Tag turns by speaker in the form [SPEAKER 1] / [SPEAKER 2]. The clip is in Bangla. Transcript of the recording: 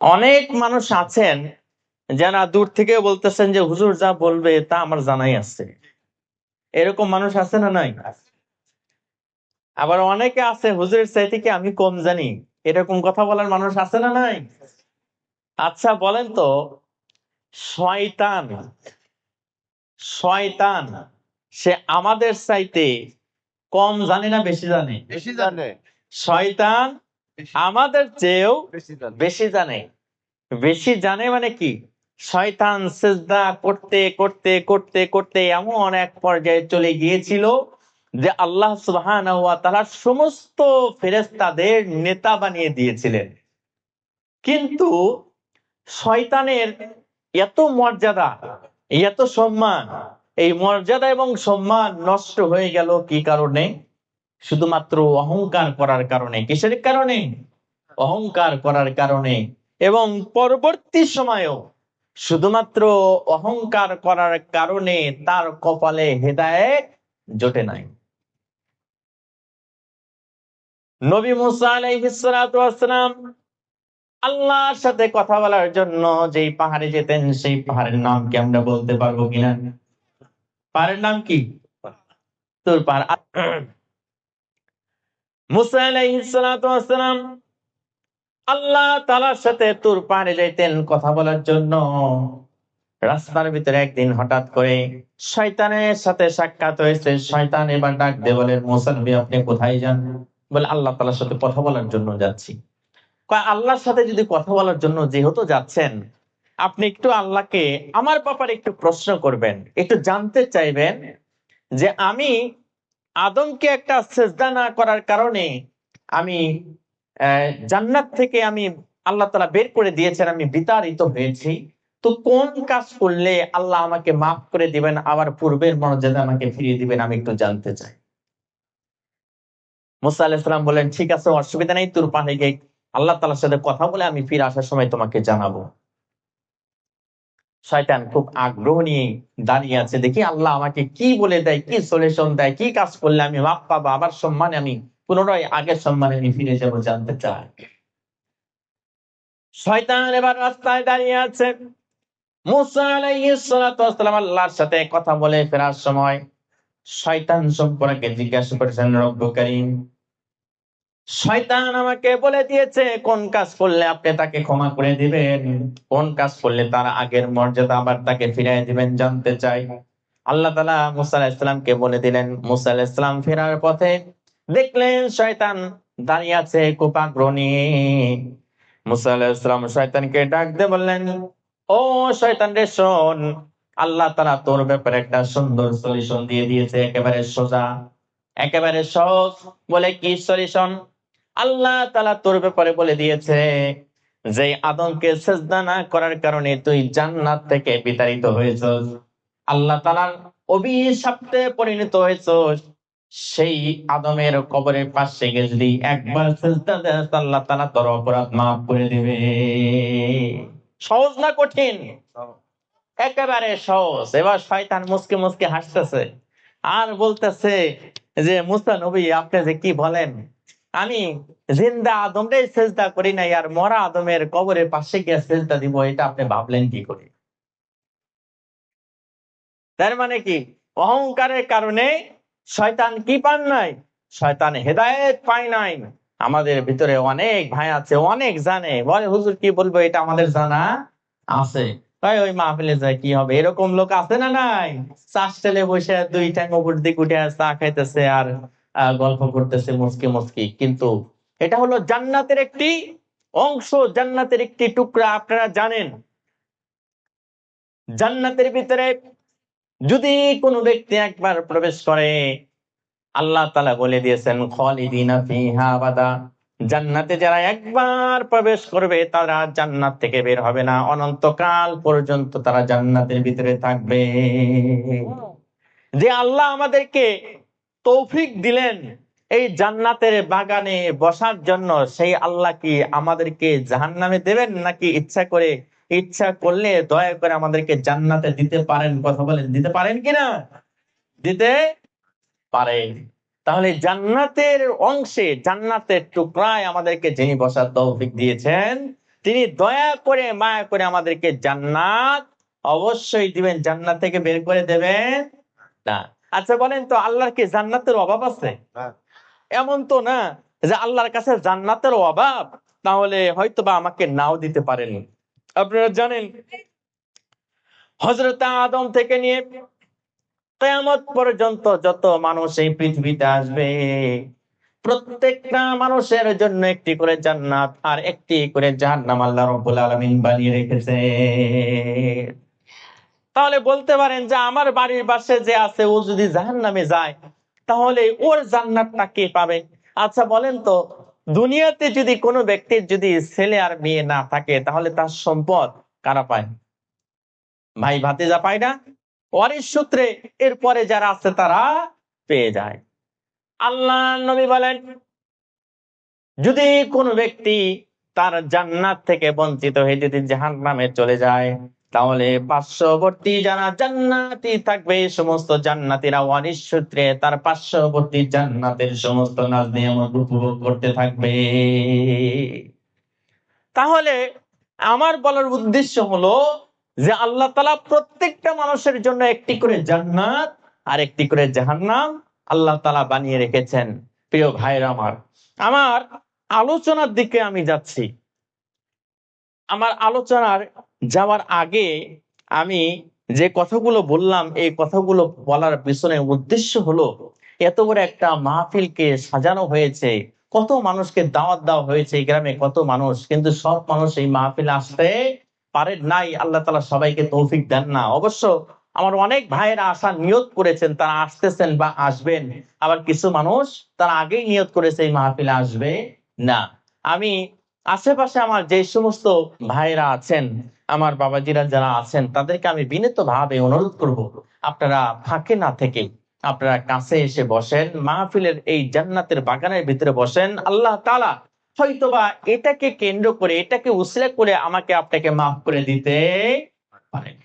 [SPEAKER 1] অনেক মানুষ আছেন যারা দূর থেকে বলতেছেন যে হুজুর যা বলবে তা আমার জানাই আছে। এরকম মানুষ আছে না নাই? আবার অনেকে আছে হুজুরের চাইতে কি আমি কম জানি? এরকম কথা বলার মানুষ আছে না নাই? আচ্ছা বলেন তো শয়তান শয়তান সে আমাদের চাইতে কম জানে না বেশি জানে?
[SPEAKER 2] বেশি জানে।
[SPEAKER 1] শয়তান আমাদের চেয়েও
[SPEAKER 2] বেশি জানে।
[SPEAKER 1] বেশি জানে মানে কি? শয়তান সেজদা করতে করতে করতে করতে এমন এক পর্যায়ে চলে গিয়েছিল যে আল্লাহ সুবহানাহু ওয়া তাআলা সমস্ত ফেরেশতাদের নেতা বানিয়ে দিয়েছিলেন। কিন্তু শয়তানের এত মর্যাদা এত সম্মান এই মর্যাদা এবং সম্মান নষ্ট হয়ে গেল কি কারণে? শুধুমাত্র অহংকার করার কারণে, কিসের কারণে? অহংকার করার কারণে। এবং পরবর্তী সময়েও শুধুমাত্র অহংকার করার কারণে তার কপালে হেদায়েত জোটে নাই। নবী মুসা আলাইহিসসালাম আল্লাহর সাথে কথা বলার জন্য যেই পাহাড়ে যেতেন, সেই পাহাড়ের নাম কি আমরা বলতে পারব কিনা? পাহাড়ের নাম কি? তোর পাহাড়। মুসা আল্লাহ তালার সাথে তুর পাহাড়ে যাইতেন কথা বলার জন্য। রাস্তার ভিতরে একদিন হঠাৎ করে শয়তানের সাথে সাক্ষাৎ হয়েছে। শয়তান এবার ডাক দে বলেন মোসা আপনি কোথায় যান? বলে, আল্লাহ তালার সাথে কথা বলার জন্য যাচ্ছি। আল্লাহর সাথে যদি কথা বলার জন্য যেহেতু যাচ্ছেন, আপনি একটু আল্লাহকে, আমার ব্যাপারে একটু প্রশ্ন করবেন, একটু জানতে চাইবেন যে আমি আদমকে একটা সেজদা না করার কারণে আমি জান্নাত থেকে আমি আল্লাহ তালা বের করে দিয়েছেন, আমি বিতাড়িত হয়েছি। তো কোন কাজ করলে আল্লাহ আমাকে মাফ করে দিবেন? আবার পূর্বের মর্যাদা আমাকে ফিরিয়ে দিবেন, আমি একটু জানতে চাই। মুসা আলাইসালাম বলেন, ঠিক আছে, অসুবিধা নেই তোর পাহাড়ে গিয়ে আল্লাহ তালার সাথে কথা বলে আমি ফিরে আসার সময় তোমাকে জানাব। শয়তান খুব আগ্রহ নিয়ে দাঁড়িয়ে আছে। দেখি আল্লাহ আমাকে কি বলে দেয় কি সলিউশন দেয় কি কাজ করলে আমি মাপ পাবো? আবার সম্মানে আমি পুনরায় আগের সম্মানে আমি ফিরে যাব জানতে চাই। শয়তান এবার রাস্তায় দাঁড়িয়ে আছে। মুসা আলাইহিস সালাতু ওয়াসসালাম আল্লাহর সাথে কথা বলে ফেরার সময় শয়তান সম্পর্কে জিজ্ঞাসা করেছেন রব্বু করিম শয়তান আমাকে বলে দিয়েছে, কোন কাজ করলে আপনি তাকে ক্ষমা করে দিবেন? কোন কাজ করলে তার আগের মর্যাদা আবার তাকে ফিরিয়ে দিবেন জানতে চাই। আল্লাহ তালা মুসা আলাহিসামকে বলে দিলেন, মুসা আলাহিসাম ফেরার পথে দেখলেন শয়তান দাঁড়িয়ে আছে কোপাগ্রহ নিয়ে মুসা আলাহিসাম শয়তানকে ডাক দিয়ে বললেন, ও শয়তান রে শোন, আল্লাহ তালা তোর ব্যাপারে একটা সুন্দর সলিউশন দিয়ে দিয়েছে, একেবারে সোজা। একেবারে সহজ। বলে কি সলিউশন আল্লাহ তালা তোর ব্যাপারে বলে দিয়েছে যে, আদমকে সেজদা না করার কারণে তুই জান্নাত থেকে বিতাড়িত হয়েছ আল্লাহ তালার অভিশাপ্তে পরিণত হয়েছ সেই আদমের কবরের পাশে গিয়ে একবার সেজদা দেস, আল্লাহ তালা তোর অপরাধ মাফ করে দেবে। সহজ না কঠিন? একেবারে সহজ। এবার শয়তান মুসকে মুসকে হাসতেছে। আর বলতেছে যে, মুসা নবী, আপনি যে কি বলেন? আমি জিন্দা আদমরে সেজদা করি নাই আর মরা আদমের কবরের পাশে গিয়ে সেজদা দিব, এটা আপনি ভাবলেন কি করে? তার মানে কি? অহংকারের কারণে শয়তান কি পান নাই? শয়তান হেদায়েত পায় নাই। আমাদের ভিতরে অনেক ভাই আছে, অনেক জানে। বলে, হুজুর, কি বলব? এটা আমাদের জানা আছে। ওই মাহফিলে যায়, কি হবে? এরকম লোক আছে না নাই? চাষ তেলে বসে দুই ঠ্যাং উপর দিকে উঠে চা খাইতেছে আর গল্প করতেছে মুসকি মুসকি। কিন্তু এটা হলো জান্নাতের একটি অংশ, জান্নাতের একটি টুকরা, আপনারা জানেন। জান্নাতের ভিতরে যদি কোনো ব্যক্তি একবার প্রবেশ করে, আল্লাহ তালা বলে দিয়েছেন, খালিদিনা ফিহা আবাদা। জান্নাতে যারা একবার প্রবেশ করবে, তারা জান্নাত থেকে বের হবে না। অনন্তকাল পর্যন্ত তারা জান্নাতের ভিতরে থাকবে। যে আল্লাহ আমাদেরকে তৌফিক দিলেন এই জান্নাতের বাগানে বসার জন্য। সেই আল্লাহ কি আমাদেরকে জাহান্নামে দেবেন নাকি ইচ্ছা করে, ইচ্ছা করলে দয়া করে আমাদেরকে জান্নাতে দিতে পারেন, কথা বলেন, দিতে পারেন কিনা? দিতে পারেন। তাহলে জান্নাতের অংশে, জান্নাতের টুকরায় আমাদেরকে যিনি বসার তৌফিক দিয়েছেন, তিনি দয়া করে, মায়া করে আমাদেরকে জান্নাত অবশ্যই দিবেন। জান্নাত থেকে বের করে দেবেন না। আচ্ছা বলেন তো আল্লাহর কি জান্নাতের অভাব আছে?
[SPEAKER 2] হ্যাঁ।
[SPEAKER 1] এমন তো না যে আল্লাহর কাছে জান্নাতের অভাব তাহলে হয়তো বা আমাকে নাও দিতে পারেন। আপনারা জানেন হজরত আদম থেকে নিয়ে কেয়ামত পর্যন্ত যত মানুষ এই পৃথিবীতে আসবে প্রত্যেকটা মানুষের জন্য একটি করে জান্নাত আর একটি করে জাহান্নাম আল্লাহ রাব্বুল আলামিন বানিয়ে রেখেছে। তাহলে বলতে পারেন যে আমার বাড়ির পাশে যে আছে, ও যদি জাহান্নামে যায়, তাহলে ওর জান্নাতটা কে পাবে? আচ্ছা বলেন তো, দুনিয়াতে যদি কোনো ব্যক্তির যদি ছেলে আর মেয়ে না থাকে, তাহলে তার সম্পদ কারা পায়? ভাই ভাতিজা পায় না? ওয়ারিস সূত্রে এরপরে যারা আছে তারা পেয়ে যায়। আল্লাহ নবী বলেন, যদি কোনো ব্যক্তি তার জান্নাত থেকে বঞ্চিত হয়ে যদি জাহান নামে চলে যায় তাহলে পার্শ্ববর্তী যারা জান্নাতি থাকবে, সমস্ত জান্নাতিরা ওয়ারিস সূত্রে তার পার্শ্ববর্তী জান্নাতের সমস্ত নাজ নিয়ামত উপভোগ করতে থাকবে। তাহলে আমার বলার উদ্দেশ্য হলো যে আল্লাহ তালা প্রত্যেকটা মানুষের জন্য একটি করে জান্নাত আর একটি করে জাহান্নাম আল্লাহ তালা বানিয়ে রেখেছেন। প্রিয় ভাইয়ের আমার আমার আলোচনার দিকে আমি যাচ্ছি। আমার আলোচনার যাওয়ার আগে আমি যে কথাগুলো বললাম, এই কথাগুলো বলার পিছনে উদ্দেশ্য হলো এত বড় একটা মাহফিলকে সাজানো হয়েছে। কত মানুষকে দাওয়াত দেওয়া হয়েছে এই গ্রামে, কত মানুষ। কিন্তু সব মানুষ এই মাহফিলে আসতে পারে নাই। আল্লাহ তালা সবাইকে তৌফিক দেন না। অবশ্য আমার অনেক ভাইয়েরা আসার নিয়ত করেছেন, তারা আসতেছেন বা আসবেন। আবার কিছু মানুষ তারা আগেই নিয়ত করেছে এই মাহফিলে আসবে না। আমি আশেপাশে আমার যে সমস্ত ভাইরা আছেন, আমার বাবাজিরা যারা আছেন, তাদেরকে আমি বিনীত ভাবে অনুরোধ করব, আপনারা ফাঁকে না থেকে আপনারা কাছে এসে বসেন, মাহফিলের এই জান্নাতের বাগানের ভিতরে বসেন। আল্লাহ তালা হয়তোবা এটাকে কেন্দ্র করে, এটাকে উসলে করে আমাকে আপনাকে মাফ করে দিতে পারেন।